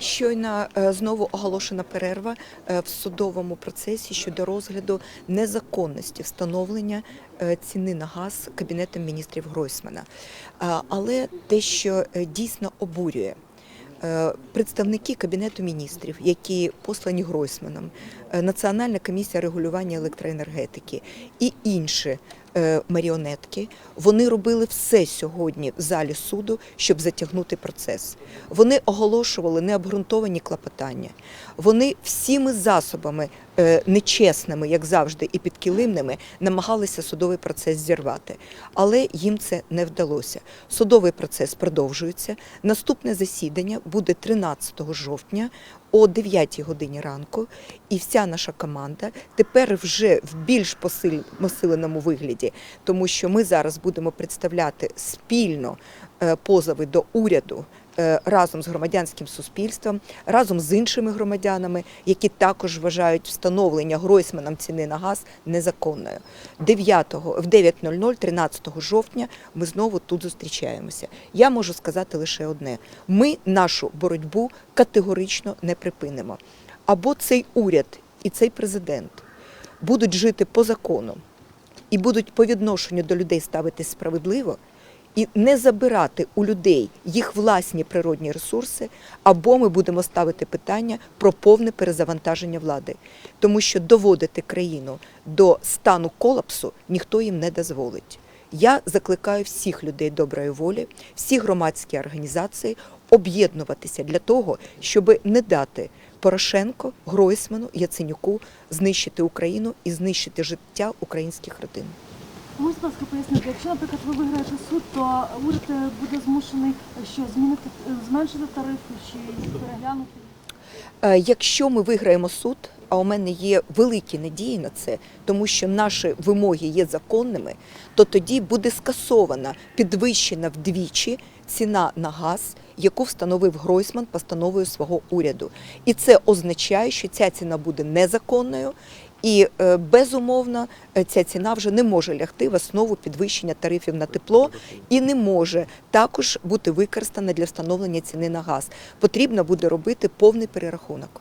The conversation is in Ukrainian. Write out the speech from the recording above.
Щойно е, знову оголошена перерва е, в судовому процесі щодо розгляду незаконності встановлення е, ціни на газ Кабінетом міністрів Гройсмана. Але те, що дійсно обурює. Представники Кабінету міністрів, які послані Гройсманом, Національна комісія регулювання електроенергетики і інші маріонетки, вони робили все сьогодні в залі суду, щоб затягнути процес. Вони оголошували необґрунтовані клопотання. Вони всіми засобами е, нечесними, як завжди, і підкилимними, намагалися судовий процес зірвати. Але їм це не вдалося. Судовий процес продовжується. Наступне засідання буде 13 жовтня о 9 годині ранку. І вся наша команда тепер вже в більш посиленому вигляді, тому що ми зараз будемо представляти спільно е, позови до уряду разом з громадянським суспільством, разом з іншими громадянами, які також вважають встановлення Гройсманом ціни на газ незаконною. 9, в 9.00, 13 жовтня, ми знову тут зустрічаємося. Я можу сказати лише одне: ми нашу боротьбу категорично не припинимо. Або цей уряд і цей президент будуть жити по закону і будуть по відношенню до людей ставитись справедливо і не забирати у людей їх власні природні ресурси, або ми будемо ставити питання про повне перезавантаження влади, тому що доводити країну до стану колапсу ніхто їм не дозволить. Я закликаю всіх людей доброї волі, всі громадські організації об'єднуватися для того, щоб не дати Порошенко, Гройсману, Яценюку знищити Україну і знищити життя українських родин. Можете, будь ласка, пояснити, якщо, наприклад, ви виграєте суд, то уряд е, буде змушений е, що змінити е, зменшити тарифи чи переглянути? Якщо ми виграємо суд, а у мене є великі надії на це, тому що наші вимоги є законними, то тоді буде скасована підвищена вдвічі ціна на газ, яку встановив Гройсман постановою свого уряду. І це означає, що ця ціна буде незаконною. І е, безумовно е, ця ціна вже не може лягти в основу підвищення тарифів на тепло і не може також бути використана для встановлення ціни на газ. Потрібно буде робити повний перерахунок.